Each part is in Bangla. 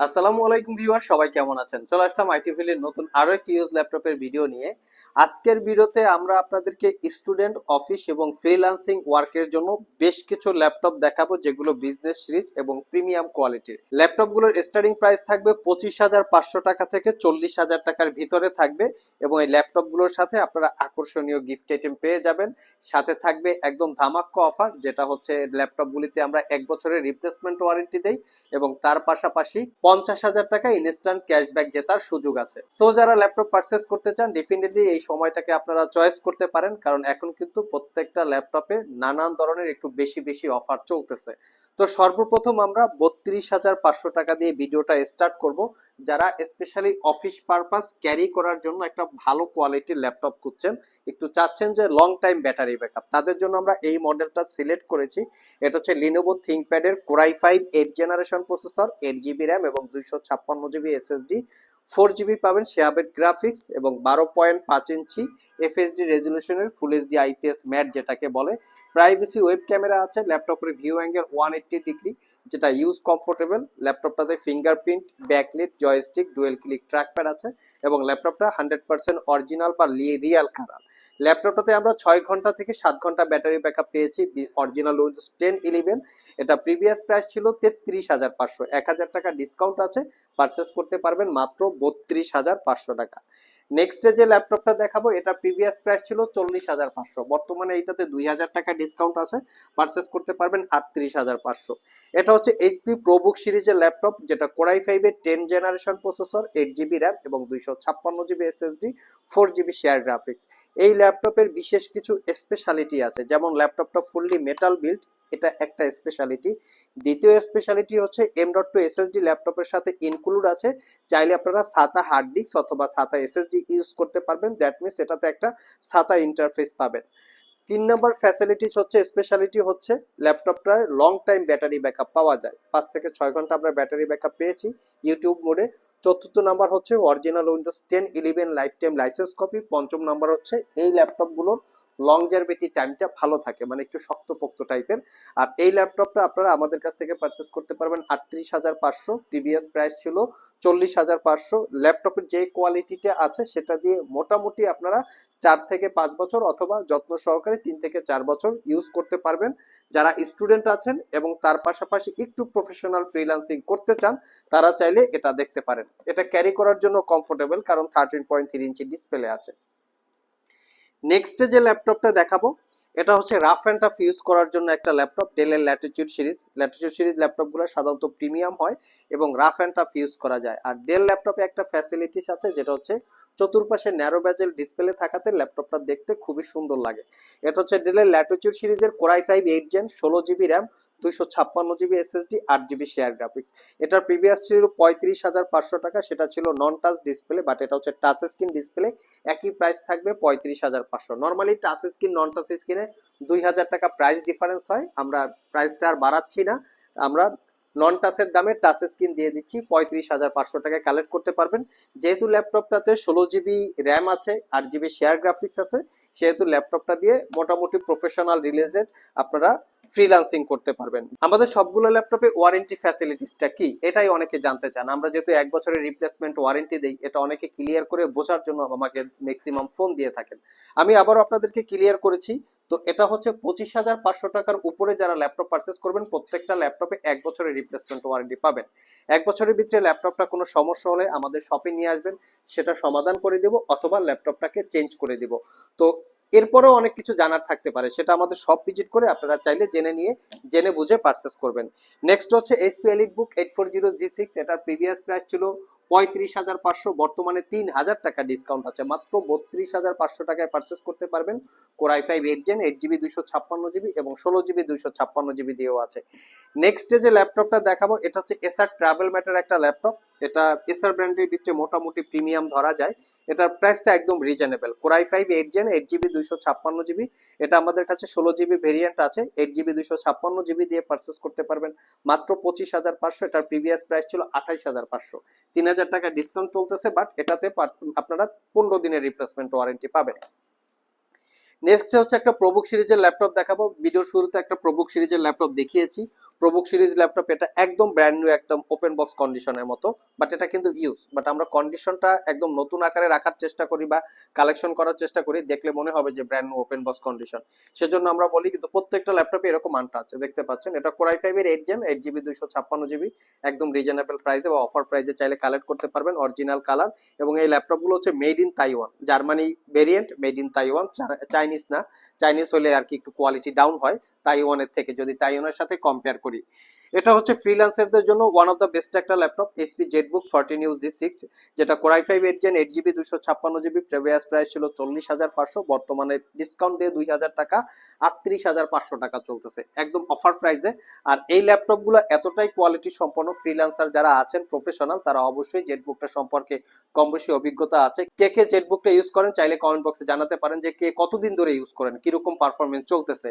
আসসালামু আলাইকুম ভিউয়ার, সবাই কেমন আছেন? চলে আসলাম আইটি ফিল্ডের নতুন আরও একটি ইউজ ল্যাপটপের ভিডিও নিয়ে। আজকের ভিডিওতে আমরা আপনাদেরকে স্টুডেন্ট অফিস এবং ফ্রিল্যান্সিং ওয়ার্কের জন্য বেশ কিছু ল্যাপটপ দেখাবো, যেগুলো বিজনেস সিরিজ এবং প্রিমিয়াম কোয়ালিটির ল্যাপটপগুলোর স্টার্টিং প্রাইস থাকবে পঁচিশ হাজার পাঁচশো টাকা থেকে চল্লিশ হাজার টাকার ভিতরে থাকবে এবং এই ল্যাপটপগুলোর সাথে আপনারা আকর্ষণীয় গিফট আইটেম পেয়ে যাবেন। সাথে থাকবে একদম ধামাক্য অফার যেটা হচ্ছে ল্যাপটপগুলিতে আমরা এক বছরের রিপ্লেসমেন্ট ওয়ারেন্টি দেই এবং তার পাশাপাশি পঞ্চাশ হাজার টাকা ইনস্ট্যান্ট ক্যাশব্যাক জেতার সুযোগ আছে। সো যারা ল্যাপটপ পারচেস করতে চান ডেফিনেটলি এই সময়টাকে আপনারা চয়েস করতে পারেন, কারণ এখন কিন্তু প্রত্যেকটা ল্যাপটপে নানান ধরনের একটু বেশি বেশি অফার চলতেছে। তো সর্বপ্রথম আমরা বত্রিশ হাজার পাঁচশো টাকা দিয়ে ভিডিওটা স্টার্ট করব, যারা স্পেশালি অফিস পারপাস ক্যারি করার জন্য একটা ভালো কোয়ালিটির ল্যাপটপ খুঁজছেন, একটু চাচ্ছেন যে লং টাইম ব্যাটারি ব্যাকআপ তাদের জন্য আমরা এই মডেলটা সিলেক্ট করেছি। এটা হচ্ছে Lenovo থিঙ্কপ্যাডের core i five eight generation processor eight GB RAM এবং দুইশো ছাপ্পান্ন জিবি এসএসডি ফোর জিবি পাবেন শেয়াবেড গ্রাফিক্স এবং বারো পয়েন্ট পাঁচ ইঞ্চি এফএসডি রেজলিউশনের ফুল এইচডি আইপিএস ম্যাট যেটাকে বলে। প্রাইভেসি ওয়েব ক্যামেরা আছে ল্যাপটপের view angle one eighty degree যেটা use comfortable ল্যাপটপটাতে fingerprint backlit joystick dual click trackpad আছে, এবং ল্যাপটপটা হান্ড্রেড পার্সেন্ট অরিজিনাল বা রিয়াল কালার ল্যাপটপটাতে আমরা ছয় ঘণ্টা থেকে সাত ঘণ্টা ব্যাটারি ব্যাকআপ পেয়েছি অরিজিনাল উইন্ডোজ টেন ইলেভেন এটা প্রিভিয়াস প্রাইস ছিল তেত্রিশ হাজার পাঁচশো। এক হাজার টাকা ডিসকাউন্ট আছে পারচেস করতে পারবেন মাত্র বত্রিশ হাজার পাঁচশো টাকা। নেক্সটে যে ল্যাপটপটা দেখাবো, এটা প্রিভিয়াস প্রাইস ছিল চল্লিশ হাজার পাঁচশো। বর্তমানে এইটাতে দুই হাজার টাকা ডিসকাউন্ট আছে পারচেস করতে পারবেন আটত্রিশ হাজার পাঁচশো। এটা হচ্ছে এইচপি প্রোবুক সিরিজের ল্যাপটপ যেটা কোরাই ফাইভের ten generation processor eight GB RAM এবং দুইশো ছাপ্পান্ন GB SSD four GB share graphics এই ল্যাপটপের বিশেষ কিছু স্পেশালিটি আছে, যেমন ল্যাপটপটা ফুললি মেটাল বিল্ড এটা একটা স্পেশালিটি দ্বিতীয় স্পেশালিটি হচ্ছে এম ডট টু এসএসডি ল্যাপটপের সাথে ইনক্লুড আছে। চাইলে আপনারা সাতা হার্ড ডিস্ক অথবা সাতা এসএসডি ইউজ করতে পারবেন। দ্যাট মিনস এটাতে একটা সাতা ইন্টারফেস পাবেন। তিন নম্বর ফ্যাসিলিটিস হচ্ছে স্পেশালিটি হচ্ছে ল্যাপটপটার লং টাইম ব্যাটারি ব্যাকআপ পাওয়া যায়। পাঁচ থেকে ছয় ঘণ্টা আমরা ব্যাটারি ব্যাকআপ পেয়েছি ইউটিউব মোডে চতুর্থ নাম্বার হচ্ছে original Windows ten eleven life time licence copy পঞ্চম নাম্বার হচ্ছে এই ল্যাপটপগুলোর লং জারবেটি টাইমটা ভালো থাকে মানে একটু শক্তপোক্ত টাইপের আর এই ল্যাপটপটা আপনারা আমাদের কাছ থেকে পারচেস করতে পারবেন আটত্রিশ হাজার পাঁচশো প্রিভিয়াস প্রাইস ছিল চল্লিশ হাজার পাঁচশো। ল্যাপটপের যে কোয়ালিটিটা আছে, সেটা দিয়ে মোটামুটি আপনারা চার থেকে পাঁচ বছর অথবা যত্ন সহকারে তিন থেকে চার বছর ইউজ করতে পারবেন। যারা স্টুডেন্ট আছেন এবং তার পাশাপাশি একটু প্রফেশনাল ফ্রিল্যান্সিং করতে চান, তারা চাইলে এটা দেখতে পারেন। এটা ক্যারি করার জন্য কমফোর্টেবল কারণ থার্টিন পয়েন্ট থ্রি ইঞ্চি ডিসপ্লে আছে। নেক্সটে যে ল্যাপটপটা দেখাবো, এটা হচ্ছে রাফ অ্যান্ড টাফ ইউজ করার জন্য একটা ল্যাপটপ ডেলের ল্যাটিচিউড সিরিজ ল্যাটিচিউড সিরিজ ল্যাপটপগুলো সাধারণত প্রিমিয়াম হয় এবং রাফ অ্যান্ড টাফ ইউজ করা যায়। আর ডেল ল্যাপটপে একটা ফ্যাসিলিটিস আছে, যেটা হচ্ছে চতুর্পাশে ন্যারো ব্যাজেল ডিসপ্লে থাকাতে ল্যাপটপটা দেখতে খুবই সুন্দর লাগে। এটা হচ্ছে ডেলের ল্যাটিচিউড সিরিজের core i five eight gen ষোলো জিবি র্যাম দুইশো ছাপ্পান্ন জিবি এসএসডি আট জিবি শেয়ার গ্রাফিক্স এটার প্রিভিয়াস ছিল পঁয়ত্রিশ হাজার পাঁচশো টাকা, সেটা ছিল নন টাচ ডিসপ্লে বাট এটা হচ্ছে টাচ স্ক্রিন ডিসপ্লে একই প্রাইস থাকবে পঁয়ত্রিশ হাজার পাঁচশো। Normally touch screen non touch স্ক্রিনে দুই হাজার টাকা প্রাইস ডিফারেন্স হয়, আমরা প্রাইসটা আর বাড়াচ্ছি না, আমরা নন টাচের দামে টাচ স্ক্রিন দিয়ে দিচ্ছি, পঁয়ত্রিশ হাজার পাঁচশো টাকায় কালেক্ট করতে পারবেন। যেহেতু ল্যাপটপটাতে ষোলো জিবি র্যাম আছে, আট জিবি শেয়ার গ্রাফিক্স আছে, সেহেতু ল্যাপটপটা দিয়ে মোটামুটি প্রফেশনাল রিলেটেড আপনারা ফ্রিল্যান্সিং করতে পারবেন। আমাদের সবগুলো ল্যাপটপে ওয়ারেন্টি ফ্যাসিলিটিসটা কি? এটাই অনেকে জানতে চান। আমরা যেহেতু এক বছরের রিপ্লেসমেন্ট ওয়ারেন্টি দেই, এটা অনেকে ক্লিয়ার করে বোঝার জন্য আমাকে ম্যাক্সিমাম ফোন দিয়ে থাকেন। আমি আবারও আপনাদেরকে ক্লিয়ার করেছি, তো এটা হচ্ছে পঁচিশ হাজার পাঁচশো টাকার উপরে যারা ল্যাপটপ পারচেস করবেন, প্রত্যেকটা ল্যাপটপে এক বছরের রিপ্লেসমেন্ট ওয়ারেন্টি পাবেন। এক বছরের ভিতরে ল্যাপটপটা কোনো সমস্যা হলে আমাদের শপে নিয়ে আসবেন, সেটা সমাধান করে দেব অথবা ল্যাপটপটাকে চেঞ্জ করে দিব। তো এরপরেও অনেক কিছু জানার থাকতে পারে, সেটা আমাদের সব ভিজিট করে আপনারা চাইলে জেনে নিয়ে, জেনে বুঝে পারচেস করবেন। নেক্সট হচ্ছে HP EliteBook eight four zero G six এটার প্রিভিয়াস প্রাইস ছিল পঁয়ত্রিশ হাজার পাঁচশো, বর্তমানে তিন হাজার টাকা ডিসকাউন্ট আছে, মাত্র বত্রিশ হাজার পাঁচশো টাকায় পারচেস করতে পারবেন। Core i five eight gen eight GB দুইশো ছাপ্পান্ন জিবি এবং ষোলো জিবি দুইশো ছাপ্পান্ন জিবি দিয়েও আছে। নেক্সট যে ল্যাপটপটা দেখাবো, এটা হচ্ছে এসআর ট্রাভেল ম্যাটার একটা ল্যাপটপ এটা এসআর ব্র্যান্ডের ভিতরে মোটামুটি প্রিমিয়াম ধরা যায়। এটার প্রাইসটা একদম reasonable core i five eight gen eight GB দুইশো ছাপ্পান্ন জিবি এটা আমাদের কাছে ষোলো জিবি ভেরিয়েন্ট আছে। এইট জিবি দুইশো ছাপ্পান্ন জিবি দিয়ে পারচেস করতে পারবেন। মাত্র পঁচিশ হাজার পাঁচশো। এটার প্রিভিয়াস প্রাইস ছিল আঠাইশ হাজার পাঁচশো। তিন হাজার টাকা ডিসকাউন্ট চলতেছে বাট এটাতে আপনারা পনেরো দিনের রিপ্লেসমেন্ট ওয়ারেন্টি পাবেন। নেক্সট হচ্ছে একটা প্রবুক সিরিজের ল্যাপটপ দেখাবো। ভিডিওর শুরুতে একটা প্রবুক সিরিজের ল্যাপটপ দেখিয়েছি। প্রবুক সিরিজ ল্যাপটপ এটা একদম ব্র্যান্ড নিউ একদম ওপেন বক্স কন্ডিশনের মতো বাট এটা কিন্তু ইউজ বাট আমরা কন্ডিশনটা একদম নতুন আকারে রাখার চেষ্টা করি বা কালেকশন করার চেষ্টা করি, দেখলে মনে হবে যে brand new open box condition সেজন্য আমরা বলি কিন্তু প্রত্যেকটা ল্যাপটপে এরকম মানটা আছে, দেখতে পাচ্ছেন? এটা কোরাই ফাইভের এইট জেন এইট জিবি দুইশো ছাপ্পান্ন জিবি একদম রিজনেবল প্রাইসে বা অফার প্রাইসে চাইলে কালেক্ট করতে পারবেন অরিজিনাল কালার এবং এই ল্যাপটপগুলো হচ্ছে made in Taiwan Germany variant made in Taiwan Chinese না চাইনিজ হলে আর কি একটু কোয়ালিটি ডাউন হয় তাইওয়ানের থেকে, যদি তাইওয়ানের সাথে কম্পেয়ার করি। এটা হচ্ছে ফ্রিল্যান্সারদের জন্য ওয়ান অফ দ্য বেস্ট একটা laptop HP ZBook fourteen U G six যেটা core i five eight gen eight GB দুশো ছাপ্পান্ন জিবি প্রিভিয়াস প্রাইস ছিল চল্লিশ হাজার পাঁচশো, বর্তমানে ডিসকাউন্ট দিয়ে দুই হাজার টাকা, আটত্রিশ হাজার পাঁচশো টাকা চলতেছে, একদম অফার প্রাইসে আর এই ল্যাপটপগুলো এতটাই কোয়ালিটি সম্পন্ন ফ্রিল্যান্সার যারা আছেন প্রফেশনাল তারা অবশ্যই জেটবুকটা সম্পর্কে কম বেশি অভিজ্ঞতা আছে। কে কে জেটবুকটা ইউজ করেন, চাইলে কমেন্ট বক্সে জানাতে পারেন যে কে কতদিন ধরে ইউজ করেন, কীরকম পারফরমেন্স চলতেছে।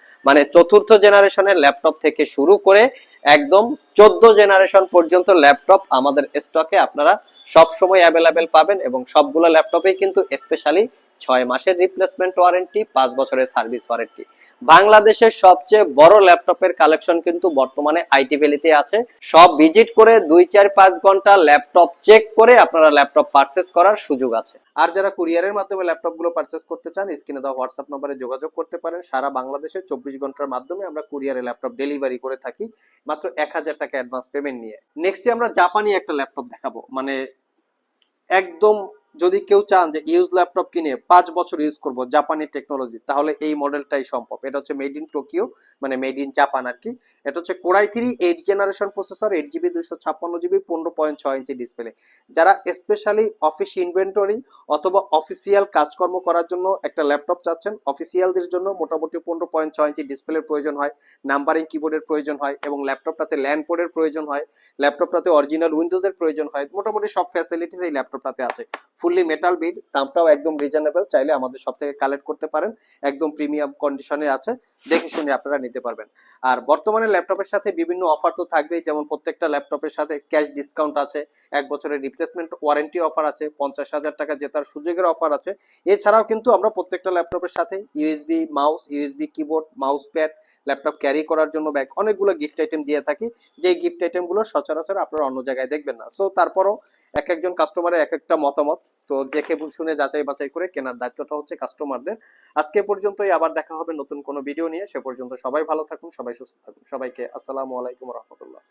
মানে চতুর্থ জেনারেশনের ল্যাপটপ থেকে শুরু করে একদম চোদ্দ জেনারেশন পর্যন্ত ল্যাপটপ আমাদের স্টকে আপনারা সব সময় অ্যাভেলেবেল পাবেন এবং সবগুলো ল্যাপটপেই কিন্তু স্পেশালি ছয় মাসের রিপ্লেসমেন্ট ওয়ারেন্টি পাঁচ বছরের সার্ভিস ওয়ারেন্টি বাংলাদেশের সবচেয়ে বড় ল্যাপটপের কালেকশন কিন্তু বর্তমানে আইটি ভ্যালিতে আছে। সব ভিজিট করে দুই, চার, পাঁচ ঘণ্টা ল্যাপটপ চেক করে আপনারা ল্যাপটপ পারচেস করার সুযোগ আছে। আর যারা কুরিয়ারের মাধ্যমে ল্যাপটপগুলো পারচেস করতে চান, স্ক্রিনে দেওয়া হোয়াটসঅ্যাপ নম্বরে যোগাযোগ করতে পারেন। সারা বাংলাদেশে চব্বিশ ঘণ্টার মাধ্যমে আমরা কুরিয়ারে ল্যাপটপ ডেলিভারি করে থাকি, মাত্র এক হাজার টাকা অ্যাডভান্স পেমেন্ট নিয়ে। নেক্সটে আমরা জাপানি একটা ল্যাপটপ দেখাবো। মানে একদম যদি কেউ চান যে ইউজ ল্যাপটপ কিনে পাঁচ বছর ইউজ করব জাপানি টেকনোলজি, তাহলে এই মডেলটাই সম্ভব। এটা হচ্ছে মেড ইন টোকিও মানে মেড ইন জাপান আর কি। এটা হচ্ছে core i three eight generation processor eight GB দুইশো ছাপ্পান্ন জিবি পনেরো পয়েন্ট ছয় ইঞ্চি ডিসপ্লে যারা স্পেশালি অফিস ইনভেন্টরি অথবা অফিসিয়াল কাজকর্ম করার জন্য একটা ল্যাপটপ চাচ্ছেন অফিসিয়ালদের জন্য মোটামুটি পনেরো পয়েন্ট ছয় ইঞ্চি ডিসপ্লের প্রয়োজন হয় নাম্বারিং কিবোর্ডের প্রয়োজন হয় এবং ল্যাপটপটাতে ল্যান্ড পোর্ডের প্রয়োজন হয়, ল্যাপটপটাতে অরিজিনাল উইন্ডোজের প্রয়োজন হয়, মোটামুটি সব ফ্যাসিলিটিস এই ল্যাপটপটাতে আছে। ফুললি মেটাল বিড দামটাও একদম রিজনেবল চাইলে আমাদের সব থেকে কালেক্ট করতে পারেন। একদম প্রিমিয়াম কন্ডিশনে আছে, দেখে শুনে আপনারা নিতে পারবেন। আর বর্তমানে ল্যাপটপের সাথে বিভিন্ন অফার তো থাকবেই, যেমন প্রত্যেকটা ল্যাপটপের সাথে ক্যাশ ডিসকাউন্ট আছে, এক বছরের রিপ্লেসমেন্ট ওয়ারেন্টি অফার আছে, পঞ্চাশ হাজার টাকা জেতার সুযোগের অফার আছে। এছাড়াও কিন্তু আমরা প্রত্যেকটা ল্যাপটপের সাথে USB mouse USB keyboard mouse pad laptop carry করার জন্য ব্যাগ, অনেকগুলো গিফট আইটেম দিয়ে থাকি। যে গিফট আইটেমগুলো সচরাচর আপনারা অন্য জায়গায় দেখবেন না। সো তারপরও এক একজন কাস্টমারের এক একটা মতামত। তো দেখে শুনে যাচাই বাছাই করে কেনার দায়িত্বটা হচ্ছে কাস্টমারদের আজকে পর্যন্তই আবার দেখা হবে নতুন কোনো ভিডিও নিয়ে। সে পর্যন্ত সবাই ভালো থাকুন, সবাই সুস্থ থাকুন। সবাইকে আসসালামু আলাইকুম রহমতুল্লাহ।